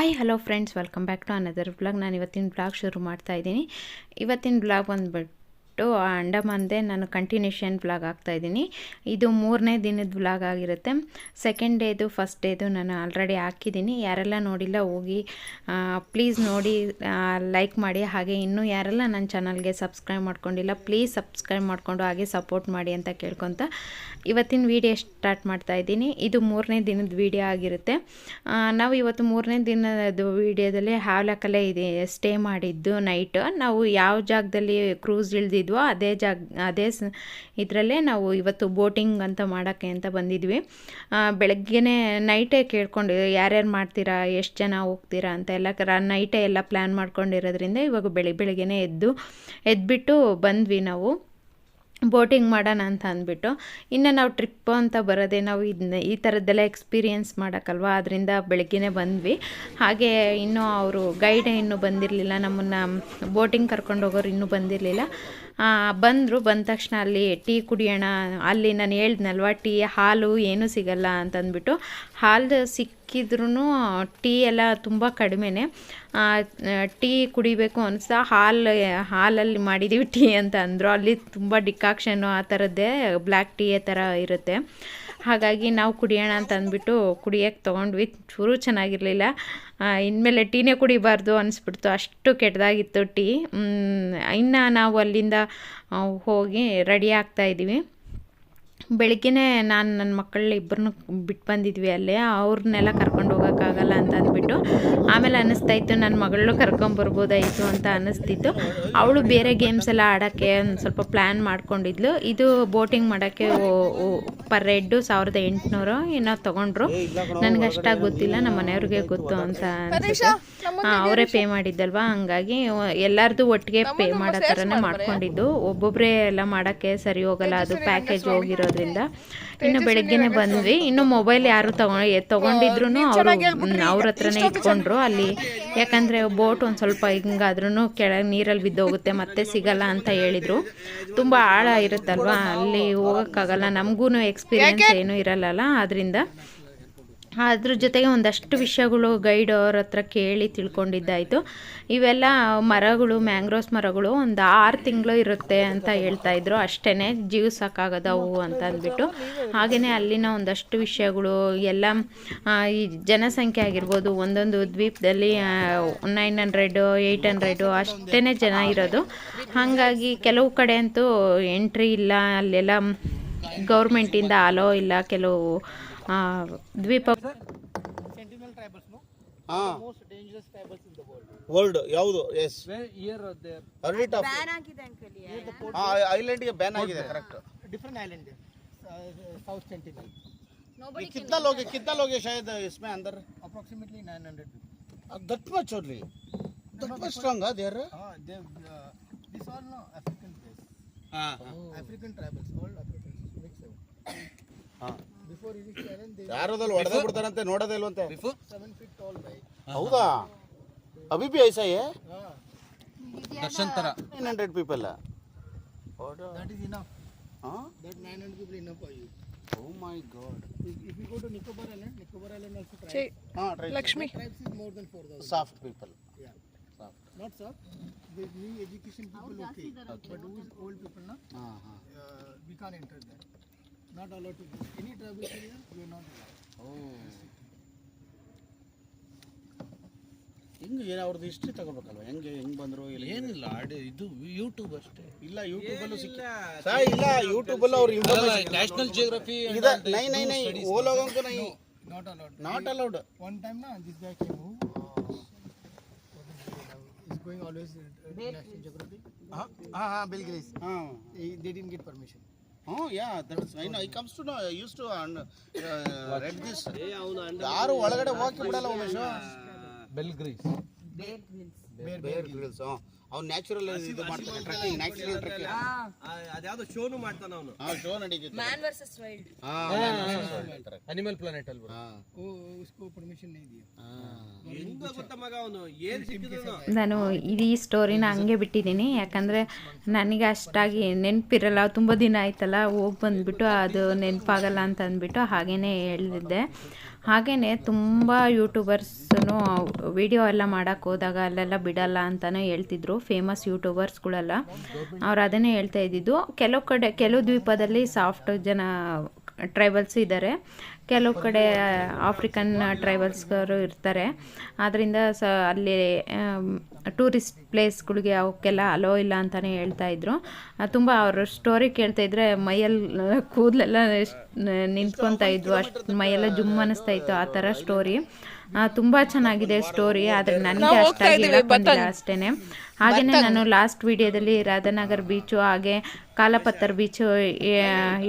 Hi hello friends welcome back to another blog ನಾನು ಇವತ್ತಿನ blog ಶುರು ಮಾಡ್ತಾ ಇದ್ದೀನಿ. ಇವತ್ತಿನ ಬ್ಲಾಗ್ ಬಂದುಬಿಟ್ಟು ಅಂಡಮಾನ್ದೆ ನಾನು ಕಂಟಿನ್ಯೂಷನ್ ಬ್ಲಾಗ್ ಆಗ್ತಾ ಇದ್ದೀನಿ. ಇದು ಮೂರನೇ ದಿನದ ಬ್ಲಾಗ್ ಆಗಿರುತ್ತೆ. ಸೆಕೆಂಡ್ ಡೇದು ಫಸ್ಟ್ ಡೇದು ನಾನು ಆಲ್ರೆಡಿ ಹಾಕಿದ್ದೀನಿ. ಯಾರೆಲ್ಲ ನೋಡಿಲ್ಲ, ಹೋಗಿ ಪ್ಲೀಸ್ ನೋಡಿ ಲೈಕ್ ಮಾಡಿ. ಹಾಗೆ ಇನ್ನೂ ಯಾರೆಲ್ಲ ನನ್ನ ಚಾನಲ್ಗೆ ಸಬ್ಸ್ಕ್ರೈಬ್ ಮಾಡ್ಕೊಂಡಿಲ್ಲ ಪ್ಲೀಸ್ ಸಬ್ಸ್ಕ್ರೈಬ್ ಮಾಡಿಕೊಂಡು ಹಾಗೆ ಸಪೋರ್ಟ್ ಮಾಡಿ ಅಂತ ಕೇಳ್ಕೊತ ಇವತ್ತಿನ ವೀಡಿಯೋ ಸ್ಟಾರ್ಟ್ ಮಾಡ್ತಾ ಇದ್ದೀನಿ. ಇದು ಮೂರನೇ ದಿನದ ವೀಡಿಯೋ ಆಗಿರುತ್ತೆ. ನಾವು ಇವತ್ತು ಮೂರನೇ ದಿನದ ವೀಡಿಯೋದಲ್ಲಿ ಹಾವಲಕಲೆ ಇದೆ ಸ್ಟೇ ಮಾಡಿದ್ದು ನೈಟ್ ನಾವು ಯಾವ ಜಾಗದಲ್ಲಿ ಕ್ರೂಸ್ ಇಳ್ದಿದ್ವೋ ಅದೇ ಜಾಗ, ಅದೇ ಇದರಲ್ಲೇ ನಾವು ಇವತ್ತು ಬೋಟಿಂಗ್ ಅಂತ ಮಾಡೋಕ್ಕೆ ಅಂತ ಬಂದಿದ್ವಿ. ಬೆಳಗ್ಗೆ ಬೆಳಗ್ಗೆನೇ ನೈಟೇ ಕೇಳ್ಕೊಂಡು ಯಾರ್ಯಾರು ಮಾಡ್ತೀರಾ, ಎಷ್ಟು ಜನ ಹೋಗ್ತೀರಾ ಅಂತ ಎಲ್ಲ ನೈಟೇ ಎಲ್ಲ ಪ್ಲ್ಯಾನ್ ಮಾಡ್ಕೊಂಡಿರೋದ್ರಿಂದ ಇವಾಗ ಬೆಳಿ, ಬೆಳಗ್ಗೆನೇ ಎದ್ದು, ಎದ್ಬಿಟ್ಟು ಬಂದ್ವಿ ನಾವು. ಬೋಟಿಂಗ್ ಮಾಡೋಣ ಅಂತ ಅಂದ್ಬಿಟ್ಟು. ಇನ್ನು ನಾವು ಟ್ರಿಪ್ ಅಂತ ಬರೋದೇ ನಾವು ಇದನ್ನ ಈ ಥರದ್ದೆಲ್ಲ ಎಕ್ಸ್ಪೀರಿಯೆನ್ಸ್ ಮಾಡೋಕ್ಕಲ್ವಾ? ಅದರಿಂದ ಬೆಳಗ್ಗೆನೇ ಬಂದ್ವಿ. ಹಾಗೆ ಇನ್ನೂ ಅವರು ಗೈಡ್ ಇನ್ನೂ ಬಂದಿರಲಿಲ್ಲ, ನಮ್ಮನ್ನು ಬೋಟಿಂಗ್ ಕರ್ಕೊಂಡು ಹೋಗೋರು ಇನ್ನೂ ಬಂದಿರಲಿಲ್ಲ. ಬಂದರು, ಬಂದ ತಕ್ಷಣ ಅಲ್ಲಿ ಟೀ ಕುಡಿಯೋಣ, ಅಲ್ಲಿ ನಾನು ಹೇಳ್ದ್ನಲ್ವ, ಟೀ, ಹಾಲು ಏನೂ ಸಿಗಲ್ಲ ಅಂತಂದ್ಬಿಟ್ಟು ಹಾಲು ಸಿಕ್ಕಿದ್ರೂ ಟೀ ಎಲ್ಲ ತುಂಬ ಕಡಿಮೆನೇ. ಟೀ ಕುಡಿಬೇಕು ಅನಿಸ್ತಾ ಹಾಲು, ಹಾಲಲ್ಲಿ ಮಾಡಿದ್ದೀವಿ ಟೀ ಅಂತ ಅಂದರು. ಅಲ್ಲಿ ತುಂಬ ಡಿಕಾಕ್ಷನ್ನು ಆ ಥರದ್ದೇ ಬ್ಲ್ಯಾಕ್ ಟೀ ಥರ ಇರುತ್ತೆ. ಹಾಗಾಗಿ ನಾವು ಕುಡಿಯೋಣ ಅಂತ ಅಂದ್ಬಿಟ್ಟು ಕುಡಿಯೋಕ್ಕೆ ತೊಗೊಂಡ್ವಿ. ಚೂರು ಚೆನ್ನಾಗಿರಲಿಲ್ಲ. ಇನ್ಮೇಲೆ ಟೀನೇ ಕುಡಿಬಾರ್ದು ಅನಿಸ್ಬಿಡ್ತು. ಅಷ್ಟು ಕೆಟ್ಟದಾಗಿತ್ತು ಟೀ. ಇನ್ನು ನಾವು ಅಲ್ಲಿಂದ ಹೋಗಿ ರೆಡಿ ಆಗ್ತಾ ಇದ್ದೀವಿ ಬೆಳಿಗ್ಗೆನೇ ನಾನು ನನ್ನ ಮಕ್ಕಳ ಇಬ್ಬರನ್ನ ಬಿಟ್ಟು ಬಂದಿದ್ವಿ ಅಲ್ಲಿ ಅವ್ರನ್ನೆಲ್ಲ ಕರ್ಕೊಂಡು ಹೋಗೋಕ್ಕಾಗಲ್ಲ ಅಂತ ಅಂದ್ಬಿಟ್ಟು ಆಮೇಲೆ ಅನ್ನಿಸ್ತಾ ಇತ್ತು ನನ್ನ ಮಗಳನ್ನೂ ಕರ್ಕೊಂಬರ್ಬೋದಾಯಿತು ಅಂತ ಅನ್ನಿಸ್ತಿತ್ತು ಅವಳು ಬೇರೆ ಗೇಮ್ಸ್ ಎಲ್ಲ ಆಡೋಕ್ಕೆ ಒಂದು ಸ್ವಲ್ಪ ಪ್ಲ್ಯಾನ್ ಮಾಡ್ಕೊಂಡಿದ್ಲು. ಇದು ಬೋಟಿಂಗ್ ಮಾಡೋಕ್ಕೆ ಪರ್ ಹೆಡ್ಡು ಸಾವಿರದ ಎಂಟುನೂರು ಏನೋ ತೊಗೊಂಡ್ರು. ನನಗಷ್ಟಾಗಿ ಗೊತ್ತಿಲ್ಲ ನಮ್ಮ ಮನೆಯವ್ರಿಗೆ ಗೊತ್ತು ಅಂತ ಅವರೇ ಪೇ ಮಾಡಿದ್ದಲ್ವಾ? ಹಂಗಾಗಿ ಎಲ್ಲರದು ಒಟ್ಟಿಗೆ ಪೇ ಮಾಡೋ ಥರನೇ ಮಾಡ್ಕೊಂಡಿದ್ದು. ಒಬ್ಬೊಬ್ಬರೇ ಎಲ್ಲ ಮಾಡೋಕ್ಕೆ ಸರಿ ಹೋಗಲ್ಲ ಅದು ಪ್ಯಾಕೇಜ್ ಹೋಗಿರೋದ್ರಿಂದ ಇನ್ನು ಬೆಳಗ್ಗೆನೆ ಬಂದ್ವಿ. ಇನ್ನು ಮೊಬೈಲ್ ಯಾರು ತಗೊಂಡು ತಗೊಂಡಿದ್ರು ಅವರು ಅವ್ರ ಹತ್ರನೇ ಇಟ್ಕೊಂಡ್ರು. ಅಲ್ಲಿ ಯಾಕಂದರೆ ಬೋಟ್ ಒಂದು ಸ್ವಲ್ಪ ಹಿಂಗಾದ್ರೂ ಕೆಳಗೆ ನೀರಲ್ಲಿ ಬಿದ್ದೋಗುತ್ತೆ ಮತ್ತೆ ಸಿಗಲ್ಲ ಅಂತ ಹೇಳಿದರು. ತುಂಬ ಆಳ ಇರುತ್ತಲ್ವಾ ಅಲ್ಲಿ ಹೋಗೋಕ್ಕಾಗಲ್ಲ. ನಮಗೂ ಎಕ್ಸ್ಪೀರಿಯನ್ಸ್ ಏನೂ ಇರಲ್ಲಲ್ಲ. ಅದರಿಂದ ಅದ್ರ ಜೊತೆಗೆ ಒಂದಷ್ಟು ವಿಷಯಗಳು ಗೈಡ್ ಅವ್ರ ಹತ್ರ ಕೇಳಿ ತಿಳ್ಕೊಂಡಿದ್ದಾಯಿತು. ಇವೆಲ್ಲ ಮರಗಳು, ಮ್ಯಾಂಗ್ರೋವ್ಸ್ ಮರಗಳು ಒಂದು ಆರು ತಿಂಗಳು ಇರುತ್ತೆ ಅಂತ ಹೇಳ್ತಾ ಇದ್ರು. ಅಷ್ಟೇ ಜೀವ ಸಾಕಾಗದವು ಅಂತ ಅಂದ್ಬಿಟ್ಟು. ಹಾಗೆಯೇ ಅಲ್ಲಿನ ಒಂದಷ್ಟು ವಿಷಯಗಳು ಎಲ್ಲ ಈ ಜನಸಂಖ್ಯೆ ಆಗಿರ್ಬೋದು, ಒಂದೊಂದು ದ್ವೀಪದಲ್ಲಿ ನೈನ್ ಹಂಡ್ರೆಡು ಏಯ್ಟ್ ಹಂಡ್ರೆಡು ಅಷ್ಟೇ ಜನ ಇರೋದು. ಹಾಗಾಗಿ ಕೆಲವು ಕಡೆ ಅಂತೂ ಎಂಟ್ರಿ ಇಲ್ಲ, ಅಲ್ಲೆಲ್ಲ ಗೌರ್ಮೆಂಟಿಂದ ಅಲೋ ಇಲ್ಲ, ಕೆಲವು ದ್ವೀಪ Sentinel tribals, no? ಹಾ Most dangerous tribals in the world. World ಯಾವುದು yes Where here or there? Rate of ಐಲ್ಯಾಂಡ್ಗೆ ban ಆಗಿದೆ correct Different island there. Uh, South Sentinel. कितना लोग है कितना लोग है शायद इसमें अंदर Approximately 900 people. That much only that much strong there Ah, they, uh, this all no African place. हां African tribals, all Africans mixed up. ಹಾಂ ಯಾರೋದಲಿ ಹೊರಗೆ ಬಿಡತರ ಅಂತ ನೋಡದೇ ಇಲ್ವಂತೆ. ರಿಫು 7ft ಹೌದಾ ابھی ಭೈಸ ಐಯಾ ಹ. ದರ್ಶನ್ ತರ. 100 पीपल ಆಡಾ ದಟ್ ನಿಕೋಬಾರ್ ಅಲೆ Lakshmi soft people yeah soft not soft education people okay but old people ನಾ ಹ ಹ we can enter the not allowed to go. Any trouble here, you are not allowed. Oh. ಹಿಂಗೆ ಏನು ಅವ್ರದ್ದು history ತಗೋಬೇಕಲ್ವ? ಹೆಂಗೆ ಹೆಂಗೆ ಬಂದರು ಇಲ್ಲ ಏನಿಲ್ಲ ಆಡಿ ಇದು ಯೂಟ್ಯೂಬ್ ಅಷ್ಟೇ. ಇಲ್ಲ ಯೂಟ್ಯೂಬಲ್ಲೂ ಸಿಕ್ಕ ಸರ್ ಇಲ್ಲ ಯೂಟ್ಯೂಬಲ್ಲೂ ಅವ್ರು ನ್ಯಾಷನಲ್ ಜಿಯೋಗ್ರಫಿ ಇದು ನೈ ನೈ ನೈ ಓಲೋಗಂಕು ನೈ. Not allowed not allowed one time ನಾ this back came is going always national geography ಹಾಂ ಹಾಂ ಹಾಂ ಬಿಲ್ಗಿರೀಸ್ ಹಾಂ. ದೇ ಡಿನ್ ಗೆಟ್ ಪರ್ಮಿಷನ್ हाँ He, they didn't get permission. Oh yeah, that's I know. I comes to know. I used to uh, uh, read this. ಯಾರು ಒಳಗಡೆ ಹೋಗಕ್ಕೆ ಬಿಡಲ್ಲ ಉಮೇಶ್ ಬೆಲ್ಗ್ರೀಸ್ ಬೇರ್ ಗ್ರಿಲ್ಸ್ ಅವ್ನು ನ್ಯಾಚುರಲ್ ಇದು ಮಾಡ್ತಾನೆ ಪ್ಲಾನೆಟ್ ನಾನು ಇಡೀ ಈ ಸ್ಟೋರಿನ ಹಂಗೆ ಬಿಟ್ಟಿದ್ದೀನಿ. ಯಾಕಂದ್ರೆ ನನಗೆ ಅಷ್ಟಾಗಿ ನೆನಪಿರಲ್ಲ ತುಂಬ ದಿನ ಆಯ್ತಲ್ಲ ಹೋಗಿ ಬಂದ್ಬಿಟ್ಟು ಅದು ನೆನಪಾಗಲ್ಲ ಅಂತ ಅಂದ್ಬಿಟ್ಟು ಹಾಗೇನೆ ಹೇಳಿದ್ದೆ ಹಾಗೆಯೇ ತುಂಬ ಯೂಟ್ಯೂಬರ್ಸನು ವಿಡಿಯೋ ಎಲ್ಲ ಮಾಡೋಕ್ಕೆ ಹೋದಾಗ ಅಲ್ಲೆಲ್ಲ ಬಿಡಲ್ಲ ಅಂತಲೇ ಹೇಳ್ತಿದ್ರು ಫೇಮಸ್ ಯೂಟ್ಯೂಬರ್ಸ್ಗಳೆಲ್ಲ ಅವ್ರು ಅದನ್ನೇ ಹೇಳ್ತಾ ಇದ್ದಿದ್ದು. ಕೆಲವು ಕಡೆ, ಕೆಲವು ದ್ವೀಪದಲ್ಲಿ ಸಾಫ್ಟ್ ಜನ ಟ್ರೈಬಲ್ಸ್ ಇದ್ದಾರೆ ಕೆಲವು ಕಡೆ ಆಫ್ರಿಕನ್ ಟ್ರೈಬಲ್ಸ್ಗರು ಇರ್ತಾರೆ. ಆದ್ದರಿಂದ ಸ ಅಲ್ಲಿ ಟೂರಿಸ್ಟ್ ಪ್ಲೇಸ್ಗಳಿಗೆ ಅವಕ್ಕೆಲ್ಲ ಅಲೋ ಇಲ್ಲ ಅಂತಲೇ ಹೇಳ್ತಾ ಇದ್ರು. ತುಂಬ ಅವ್ರ ಸ್ಟೋರಿ ಕೇಳ್ತಾ ಇದ್ರೆ ಮೈಯಲ್ಲಿ ಕೂದಲೆಲ್ಲ ನಿಂತ್ಕೊತಾ ಇದ್ವು ಅಷ್ಟು ಮೈಯೆಲ್ಲ ಜುಮ್ ಅನ್ನಿಸ್ತಾ ಇತ್ತು ಆ ಥರ ಸ್ಟೋರಿ ತುಂಬ ಚೆನ್ನಾಗಿದೆ ಸ್ಟೋರಿ ಆದರೆ ನನಗೆ ಅಷ್ಟಾಗಿ ಅಷ್ಟೇ ಹಾಗೆಯೇ ನಾನು ಲಾಸ್ಟ್ ವಿಡಿಯೋದಲ್ಲಿ ರಾಧಾನಗರ್ ಬೀಚು ಹಾಗೆ ಕಾಲಪತ್ತರ್ ಬೀಚು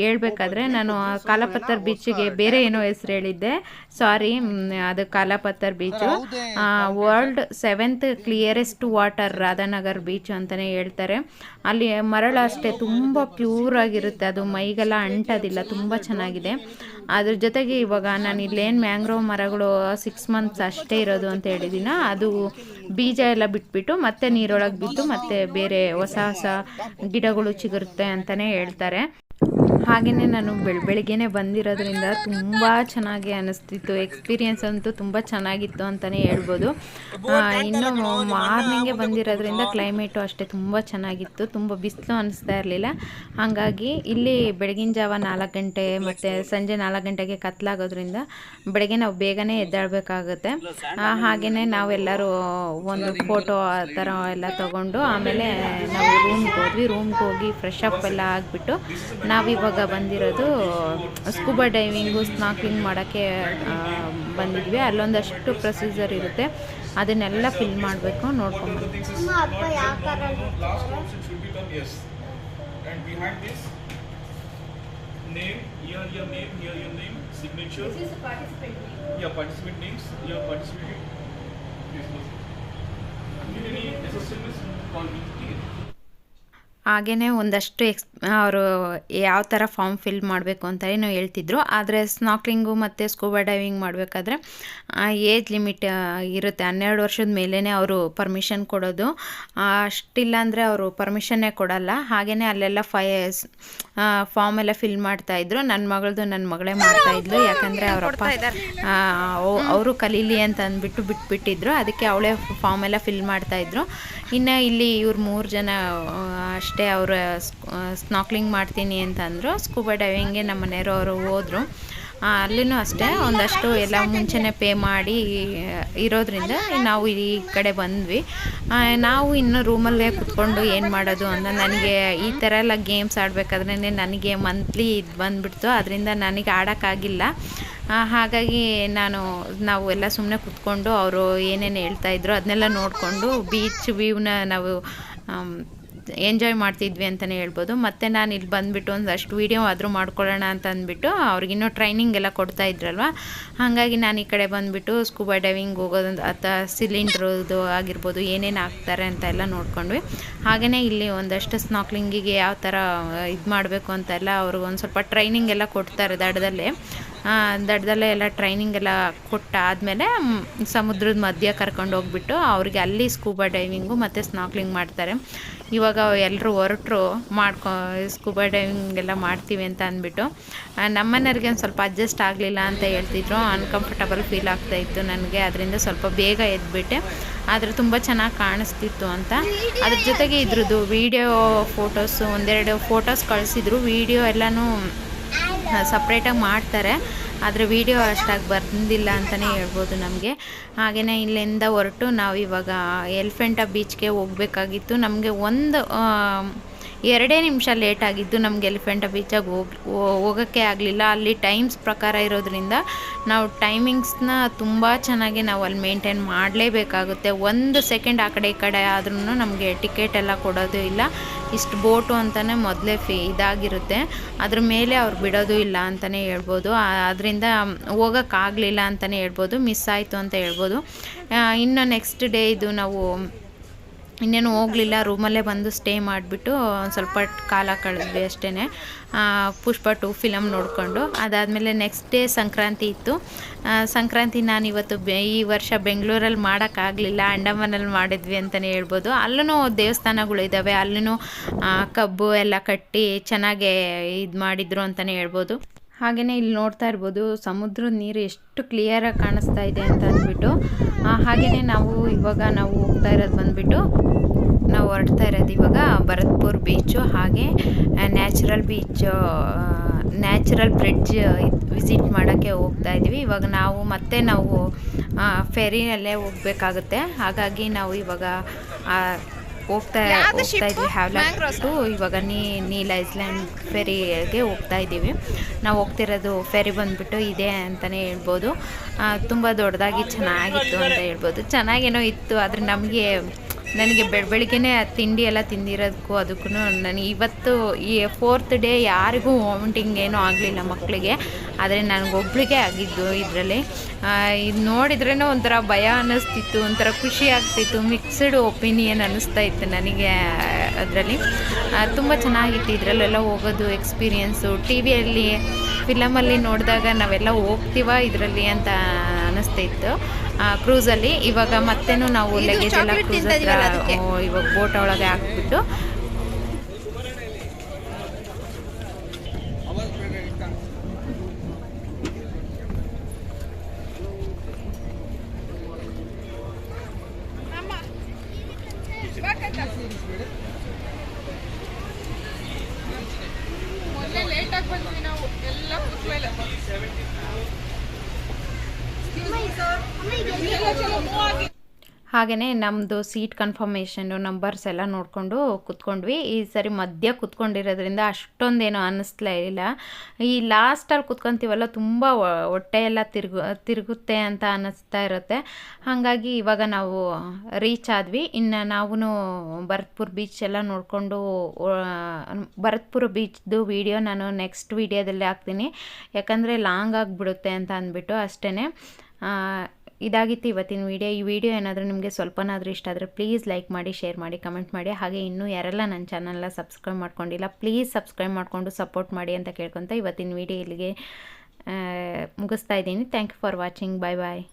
ಹೇಳ್ಬೇಕಾದ್ರೆ ನಾನು ಆ ಕಾಲಪತ್ತರ್ ಬೀಚಿಗೆ ಬೇರೆ ಏನೋ ಹೆಸರು ಹೇಳಿದ್ದೆ. ಸಾರಿ ಅದು Kalapathar beach world seventh clearest water Radhanagar beach ಅಂತಲೇ ಹೇಳ್ತಾರೆ. ಅಲ್ಲಿ ಮರಳು ಅಷ್ಟೇ ತುಂಬ ಪ್ಯೂರ್ ಆಗಿರುತ್ತೆ. ಅದು ಮೈಗೆಲ್ಲ ಅಂಟೋದಿಲ್ಲ ತುಂಬ ಚೆನ್ನಾಗಿದೆ. ಅದ್ರ ಜೊತೆಗೆ ಇವಾಗ ನಾನು ಇಲ್ಲೇನು ಮ್ಯಾಂಗ್ರೋವ್ ಮರಗಳು ಸಿಕ್ಸ್ ಮಂತ್ಸ್ ಅಷ್ಟೇ ಇರೋದು ಅಂತ ಹೇಳಿದ್ದೀನ ಅದು ಬೀಜ ಎಲ್ಲ ಬಿಟ್ಬಿಟ್ಟು ಮತ್ತೆ ನೀರೊಳಗೆ ಬಿದ್ದು ಮತ್ತೆ ಬೇರೆ ಹೊಸ ಹೊಸ ಗಿಡಗಳು ಚಿಗುರುತ್ತೆ ಅಂತಲೇ ಹೇಳ್ತಾರೆ. ಹಾಗೆಯೇ ನಾನು ಬೆಳ, ಬೆಳಿಗ್ಗೆನೇ ಬಂದಿರೋದ್ರಿಂದ ತುಂಬ ಚೆನ್ನಾಗಿ ಅನ್ನಿಸ್ತಿತ್ತು ಎಕ್ಸ್ಪೀರಿಯೆನ್ಸ್ ಅಂತೂ ತುಂಬ ಚೆನ್ನಾಗಿತ್ತು ಅಂತಲೇ ಹೇಳ್ಬೋದು. ಇನ್ನು ಮಾರ್ನಿಂಗೇ ಬಂದಿರೋದ್ರಿಂದ ಕ್ಲೈಮೇಟು ಅಷ್ಟೇ ತುಂಬ ಚೆನ್ನಾಗಿತ್ತು. ತುಂಬ ಬಿಸಿಲು ಅನ್ನಿಸ್ತಾ ಇರಲಿಲ್ಲ. ಹಾಗಾಗಿ ಇಲ್ಲಿ ಬೆಳಗಿನ ಜಾವ ನಾಲ್ಕು ಗಂಟೆ ಮತ್ತು ಸಂಜೆ ನಾಲ್ಕು ಗಂಟೆಗೆ ಕತ್ಲಾಗೋದ್ರಿಂದ ಬೆಳಗ್ಗೆ ನಾವು ಬೇಗನೆ ಎದ್ದಾಡಬೇಕಾಗುತ್ತೆ ಹಾಗೆಯೇ ನಾವೆಲ್ಲರೂ ಒಂದು ಫೋಟೋ ಆ ಥರ ಎಲ್ಲ ತೊಗೊಂಡು ಆಮೇಲೆ ನಾವು ರೂಮ್ಗೆ ಹೋದ್ವಿ. ರೂಮ್ಗೆ ಹೋಗಿ ಫ್ರೆಶ್ ಅಪ್ ಎಲ್ಲ ಆಗಿಬಿಟ್ಟು ನಾವಿವಾಗ ಇವಾಗ ಬಂದಿರೋದು ಸ್ಕೂಬಾ ಡೈವಿಂಗು ಸ್ನಾಕ್ಲಿಂಗ್ ಮಾಡೋಕ್ಕೆ ಬಂದಿದ್ವಿ. ಅಲ್ಲೊಂದಷ್ಟು ಪ್ರೊಸೀಜರ್ ಇರುತ್ತೆ. ಅದನ್ನೆಲ್ಲ ಫಿಲ್ ಮಾಡಬೇಕು ನೋಡ್ಕೊಂಡು ಹಾಗೆಯೇ ಒಂದಷ್ಟು ಎಕ್ಸ್, ಅವರು ಯಾವ ಥರ ಫಾರ್ಮ್ ಫಿಲ್ ಮಾಡಬೇಕು ಅಂತ ಏನೋ ಹೇಳ್ತಿದ್ರು. ಆದರೆ ಸ್ನಾಕ್ಲಿಂಗು ಮತ್ತು ಸ್ಕೂಬಾ ಡೈವಿಂಗ್ ಮಾಡಬೇಕಾದ್ರೆ ಏಜ್ ಲಿಮಿಟ್ ಇರುತ್ತೆ. ಹನ್ನೆರಡು ವರ್ಷದ ಮೇಲೇ ಅವರು ಪರ್ಮಿಷನ್ ಕೊಡೋದು. ಅಷ್ಟಿಲ್ಲ ಅಂದರೆ ಅವರು ಪರ್ಮಿಷನ್ನೇ ಕೊಡಲ್ಲ. ಹಾಗೆಯೇ ಅಲ್ಲೆಲ್ಲ ಫೈ ಫಾರ್ಮ್ ಎಲ್ಲ ಫಿಲ್ ಮಾಡ್ತಾಯಿದ್ರು ನನ್ನ ಮಗಳದು ನನ್ನ ಮಗಳೇ ಮಾಡ್ತಾಯಿದ್ಲು ಯಾಕಂದರೆ ಅವರಪ್ಪ ಅವರು ಕಲೀಲಿ ಅಂತ ಅಂದ್ಬಿಟ್ಟು ಬಿಟ್ಬಿಟ್ಟಿದ್ರು. ಅದಕ್ಕೆ ಅವಳೇ ಫಾರ್ಮ್ ಎಲ್ಲ ಫಿಲ್ ಮಾಡ್ತಾಯಿದ್ರು ಇನ್ನು ಇಲ್ಲಿ ಇವ್ರು ಮೂರು ಜನ ಅಷ್ಟೇ ಅವರು ಸ್ನಾಕ್ಲಿಂಗ್ ಮಾಡ್ತೀನಿ ಅಂತಂದರು. ಸ್ಕೂಬಾ ಡೈವಿಂಗ್ಗೆ ನಮ್ಮ ಮನೆಯವರು ಅವರು ಹೋದರು. ಅಲ್ಲಿನೂ ಅಷ್ಟೇ. ಒಂದಷ್ಟು ಎಲ್ಲ ಮುಂಚೆನೇ ಪೇ ಮಾಡಿ ಇರೋದ್ರಿಂದ ನಾವು ಈ ಕಡೆ ಬಂದ್ವಿ. ನಾವು ಇನ್ನು ರೂಮಲ್ಲೇ ಕುತ್ಕೊಂಡು ಏನು ಮಾಡೋದು ಅಂತ ನನಗೆ ಈ ಥರ ಎಲ್ಲ ಗೇಮ್ಸ್ ಆಡಬೇಕಾದ್ರೆ ನನಗೆ ಮಂತ್ಲಿ ಇದು ಬಂದುಬಿಡ್ತು. ಅದರಿಂದ ನನಗೆ ಆಡೋಕ್ಕಾಗಿಲ್ಲ. ಹಾಗಾಗಿ ನಾನು, ನಾವು ಎಲ್ಲ ಸುಮ್ಮನೆ ಕುತ್ಕೊಂಡು ಅವರು ಏನೇನು ಹೇಳ್ತಾ ಇದ್ರು ಅದನ್ನೆಲ್ಲ ನೋಡಿಕೊಂಡು ಬೀಚ್ ವ್ಯೂವ್ನ ನಾವು ಎಂಜಾಯ್ ಮಾಡ್ತಿದ್ವಿ ಅಂತಲೇ ಹೇಳ್ಬೋದು. ಮತ್ತು ನಾನು ಇಲ್ಲಿ ಬಂದುಬಿಟ್ಟು ಒಂದಷ್ಟು ವೀಡಿಯೋ ಆದರೂ ಮಾಡ್ಕೊಳ್ಳೋಣ ಅಂತ ಅಂದ್ಬಿಟ್ಟು ಅವ್ರಿಗಿನ್ನೂ ಟ್ರೈನಿಂಗ್ ಎಲ್ಲ ಕೊಡ್ತಾ ಇದ್ರಲ್ವ? ಹಾಗಾಗಿ ನಾನು ಈ ಕಡೆ ಬಂದುಬಿಟ್ಟು ಸ್ಕೂಬಾ ಡೈವಿಂಗ್ ಹೋಗೋದು ಅಥವಾ ಸಿಲಿಂಡ್ರದು ಆಗಿರ್ಬೋದು ಏನೇನು ಹಾಕ್ತಾರೆ ಅಂತ ಎಲ್ಲ ನೋಡ್ಕೊಂಡ್ವಿ. ಹಾಗೆಯೇ ಇಲ್ಲಿ ಒಂದಷ್ಟು ಸ್ನಾಕ್ಲಿಂಗಿಗೆ ಯಾವ ಥರ ಇದು ಮಾಡಬೇಕು ಅಂತೆಲ್ಲ ಅವ್ರಿಗೆ ಒಂದು ಸ್ವಲ್ಪ ಟ್ರೈನಿಂಗ್ ಎಲ್ಲ ಕೊಡ್ತಾರೆ ದಡದಲ್ಲೇ. ದಡದಲ್ಲೇ ಎಲ್ಲ ಟ್ರೈನಿಂಗ್ ಎಲ್ಲ ಕೊಟ್ಟಾದಮೇಲೆ ಸಮುದ್ರದ ಮಧ್ಯ ಕರ್ಕೊಂಡು ಹೋಗ್ಬಿಟ್ಟು ಅವ್ರಿಗೆ ಅಲ್ಲಿ ಸ್ಕೂಬಾ ಡೈವಿಂಗು ಮತ್ತು ಸ್ನಾಕ್ಲಿಂಗ್ ಮಾಡ್ತಾರೆ. ಇವಾಗ ಎಲ್ಲರೂ ಹೊರಟರು, ಮಾಡ್ಕೊ ಸ್ಕೂಬಾ ಡೈವಿಂಗ್ ಎಲ್ಲ ಮಾಡ್ತೀವಿ ಅಂತ ಅಂದ್ಬಿಟ್ಟು. ನಮ್ಮ ನಮ್ಮನೆಯವ್ರಿಗೆ ಒಂದು ಸ್ವಲ್ಪ ಅಡ್ಜಸ್ಟ್ ಆಗಲಿಲ್ಲ ಅಂತ ಹೇಳ್ತಿದ್ರು. ಅನ್ಕಂಫರ್ಟಬಲ್ ಫೀಲ್ ಆಗ್ತಾ ಇತ್ತು ನನಗೆ. ಅದರಿಂದ ಸ್ವಲ್ಪ ಬೇಗ ಎದ್ಬಿಟ್ಟೆ. ಆದರೆ ತುಂಬ ಚೆನ್ನಾಗಿ ಕಾಣಿಸ್ತಿತ್ತು ಅಂತ. ಅದ್ರ ಜೊತೆಗೆ ಇದ್ರದ್ದು ವೀಡಿಯೋ ಫೋಟೋಸು ಒಂದೆರಡು ಫೋಟೋಸ್ ಕಳಿಸಿದ್ರು. ವೀಡಿಯೋ ಎಲ್ಲನೂ ಸಪ್ರೇಟಾಗಿ ಮಾಡ್ತಾರೆ. ಆದರೆ ವೀಡಿಯೋ ಅಷ್ಟಾಗಿ ಬಂದಿಲ್ಲ ಅಂತಲೇ ಹೇಳ್ಬೋದು ನಮಗೆ. ಹಾಗೆಯೇ ಇಲ್ಲಿಂದ ಹೊರಟು ನಾವು ಇವಾಗ ಎಲಿಫೆಂಟ ಬೀಚ್ಗೆ ಹೋಗಬೇಕಾಗಿತ್ತು. ನಮಗೆ ಒಂದು ಎರಡೇ ನಿಮಿಷ ಲೇಟ್ ಆಗಿದ್ದು ನಮ್ಗೆ ಎಲಿಫೆಂಟ ಬೀಚಾಗಿ ಹೋಗಿ ಹೋಗೋಕ್ಕೆ ಆಗಲಿಲ್ಲ. ಅಲ್ಲಿ ಟೈಮ್ಸ್ ಪ್ರಕಾರ ಇರೋದ್ರಿಂದ ನಾವು ಟೈಮಿಂಗ್ಸ್ನ ತುಂಬ ಚೆನ್ನಾಗಿ ನಾವು ಅಲ್ಲಿ ಮೇಂಟೈನ್ ಮಾಡಲೇಬೇಕಾಗುತ್ತೆ. ಒಂದು ಸೆಕೆಂಡ್ ಆ ಕಡೆ ಈ ಕಡೆ ಆದ್ರೂ ನಮಗೆ ಟಿಕೆಟ್ ಎಲ್ಲ ಕೊಡೋದು ಇಲ್ಲ. ಇಷ್ಟು ಬೋಟು ಅಂತಲೇ ಮೊದಲೇ ಫೀ ಇದಾಗಿರುತ್ತೆ. ಅದ್ರ ಮೇಲೆ ಅವ್ರು ಬಿಡೋದು ಇಲ್ಲ ಅಂತಲೇ ಹೇಳ್ಬೋದು. ಅದರಿಂದ ಹೋಗೋಕ್ಕಾಗಲಿಲ್ಲ ಅಂತಲೇ ಹೇಳ್ಬೋದು. ಮಿಸ್ ಆಯಿತು ಅಂತ ಹೇಳ್ಬೋದು. ಇನ್ನು ನೆಕ್ಸ್ಟ್ ಡೇ ಇದು ನಾವು ಇನ್ನೇನು ಹೋಗಲಿಲ್ಲ ರೂಮಲ್ಲೇ ಬಂದು ಸ್ಟೇ ಮಾಡಿಬಿಟ್ಟು ಒಂದು ಸ್ವಲ್ಪ ಕಾಲ ಕಳೆದ್ವಿ ಅಷ್ಟೇ ಪುಷ್ಪ ಟು ಫಿಲಮ್ ನೋಡಿಕೊಂಡು. ಅದಾದಮೇಲೆ ನೆಕ್ಸ್ಟ್ ಡೇ ಸಂಕ್ರಾಂತಿ ಇತ್ತು. ಸಂಕ್ರಾಂತಿ ನಾನು ಇವತ್ತು ಈ ವರ್ಷ ಬೆಂಗಳೂರಲ್ಲಿ ಮಾಡೋಕ್ಕಾಗಲಿಲ್ಲ ಅಂಡಮಾನಲ್ಲಿ ಮಾಡಿದ್ವಿ ಅಂತಲೇ ಹೇಳ್ಬೋದು. ಅಲ್ಲೂ ದೇವಸ್ಥಾನಗಳು ಇದ್ದಾವೆ ಅಲ್ಲೂ ಕಬ್ಬು ಎಲ್ಲ ಕಟ್ಟಿ ಚೆನ್ನಾಗೇ ಇದು ಮಾಡಿದ್ರು ಅಂತಲೇ ಹೇಳ್ಬೋದು. ಹಾಗೆಯೇ ಇಲ್ಲಿ ನೋಡ್ತಾ ಇರ್ಬೋದು, ಸಮುದ್ರದ ನೀರು ಎಷ್ಟು ಕ್ಲಿಯರಾಗಿ ಕಾಣಿಸ್ತಾ ಇದೆ ಅಂತ ಅಂದ್ಬಿಟ್ಟು ಹಾಗೆಯೇ ನಾವು ಇವಾಗ ನಾವು ಹೋಗ್ತಾ ಇರೋದು ಬಂದ್ಬಿಟ್ಟು, ನಾವು ಹೊರಡ್ತಾ ಇರೋದು ಇವಾಗ ಭರತ್ಪುರ್ ಬೀಚು ಹಾಗೆ natural beach natural bridge visit ಮಾಡೋಕ್ಕೆ ಹೋಗ್ತಾ ಇದ್ದೀವಿ. ಇವಾಗ ನಾವು ಮತ್ತೆ ನಾವು ಫೆರಿನಲ್ಲೇ ಹೋಗಬೇಕಾಗುತ್ತೆ. ಹಾಗಾಗಿ ನಾವು ಇವಾಗ ಹೋಗ್ತಾ ಹೋಗ್ತಾ ಇದ್ವಿ ಹ್ಯಾವ್ಲಾಕ್ ಟು ಇವಾಗ ನೀ ನೀಲ್ ಐಸ್ಲ್ಯಾಂಡ್ ಫೆರಿಗೆ ಹೋಗ್ತಾ ಇದ್ದೀವಿ. ನಾವು ಹೋಗ್ತಿರೋದು ಫೆರಿ ಬಂದ್ಬಿಟ್ಟು ಇದೆ ಅಂತಲೇ ಹೇಳ್ಬೋದು. ತುಂಬ ದೊಡ್ಡದಾಗಿ ಚೆನ್ನಾಗಿತ್ತು ಅಂತ ಹೇಳ್ಬೋದು. ಚೆನ್ನಾಗೇನೋ ಇತ್ತು ಆದರೆ ನಮಗೆ ನನಗೆ ಬೆಳ ಬೆಳಿಗ್ಗೆನೇ ತಿಂಡಿ ಎಲ್ಲ ತಿಂದಿರೋದಕ್ಕೂ ಅದಕ್ಕೂ ನನಗೆ ಇವತ್ತು ಈ ಫೋರ್ತ್ ಡೇ ಯಾರಿಗೂ ವಾಮಿಟಿಂಗ್ ಏನೂ ಆಗಲಿಲ್ಲ ಮಕ್ಕಳಿಗೆ ಆದರೆ ನನಗೊಬ್ಳಿಗೆ ಆಗಿದ್ದು ಇದರಲ್ಲಿ. ಇದು ನೋಡಿದ್ರೇ ಒಂಥರ ಭಯ ಅನ್ನಿಸ್ತಿತ್ತು, ಒಂಥರ ಖುಷಿ ಆಗ್ತಿತ್ತು ಮಿಕ್ಸ್ಡ್ ಒಪಿನಿಯನ್ ಅನ್ನಿಸ್ತಾ ಇತ್ತು ನನಗೆ ಅದರಲ್ಲಿ. ತುಂಬ ಚೆನ್ನಾಗಿತ್ತು ಇದರಲ್ಲೆಲ್ಲ ಹೋಗೋದು ಎಕ್ಸ್ಪೀರಿಯೆನ್ಸು ಟಿ ವಿಯಲ್ಲಿ ಫಿಲಮಲ್ಲಿ ನೋಡಿದಾಗ ನಾವೆಲ್ಲ ಹೋಗ್ತೀವ ಇದರಲ್ಲಿ ಅಂತ ಅನ್ನಿಸ್ತಾ ಕ್ರೂಸಲ್ಲಿ ಇವಾಗ ಮತ್ತೇನು ನಾವು ಲಗೇಜ್ ಎಲ್ಲ ಕ್ರೂಸ್ ಇವಾಗ ಬೋಟ್ ಒಳಗೆ ಹಾಕ್ಬಿಟ್ಟು ಹಾಗೆಯೇ ನಮ್ಮದು ಸೀಟ್ ಕನ್ಫರ್ಮೇಷನ್ನು ನಂಬರ್ಸ್ ಎಲ್ಲ ನೋಡಿಕೊಂಡು ಕುತ್ಕೊಂಡ್ವಿ. ಈ ಸರಿ ಮಧ್ಯ ಕುತ್ಕೊಂಡಿರೋದ್ರಿಂದ ಅಷ್ಟೊಂದೇನು ಅನ್ನಿಸ್ಲೇ ಇಲ್ಲ. ಈ ಲಾಸ್ಟಲ್ಲಿ ಕುತ್ಕೊಂತೀವಲ್ಲ, ತುಂಬ ಹೊಟ್ಟೆ ಎಲ್ಲ ತಿರುಗು, ತಿರುಗುತ್ತೆ ಅಂತ ಅನ್ನಿಸ್ತಾ ಇರುತ್ತೆ. ಹಾಗಾಗಿ ಇವಾಗ ನಾವು ರೀಚ್ ಆದ್ವಿ. ಇನ್ನು ನಾವು ಭರತ್ಪುರ್ ಬೀಚ್ ಎಲ್ಲ ನೋಡಿಕೊಂಡು ಭರತ್ಪುರ ಬೀಚ್ದು ವಿಡಿಯೋ ನಾನು ನೆಕ್ಸ್ಟ್ ವಿಡಿಯೋದಲ್ಲಿ ಹಾಕ್ತೀನಿ. ಯಾಕಂದರೆ ಲಾಂಗ್ ಆಗಿಬಿಡುತ್ತೆ ಅಂತ ಅಂದ್ಬಿಟ್ಟು ಅಷ್ಟೇ ಇದಾಗಿತ್ತು ಇವತ್ತಿನ ವಿಡಿಯೋ ಈ ವಿಡಿಯೋ ಏನಾದರೂ ನಿಮಗೆ ಸ್ವಲ್ಪನಾದರೂ ಇಷ್ಟ ಆದರೆ ಪ್ಲೀಸ್ ಲೈಕ್ ಮಾಡಿ ಶೇರ್ ಮಾಡಿ ಕಮೆಂಟ್ ಮಾಡಿ. ಹಾಗೆ ಇನ್ನೂ ಯಾರೆಲ್ಲ ನನ್ನ ಚಾನಲ್ನ ಸಬ್ಸ್ಕ್ರೈಬ್ ಮಾಡ್ಕೊಂಡಿಲ್ಲ ಪ್ಲೀಸ್ ಸಬ್ಸ್ಕ್ರೈಬ್ ಮಾಡಿಕೊಂಡು ಸಪೋರ್ಟ್ ಮಾಡಿ ಅಂತ ಕೇಳ್ಕೊತ ಇವತ್ತಿನ ವಿಡಿಯೋ ಇಲ್ಲಿಗೆ ಮುಗಿಸ್ತಾ ಇದ್ದೀನಿ. Thank you for watching bye bye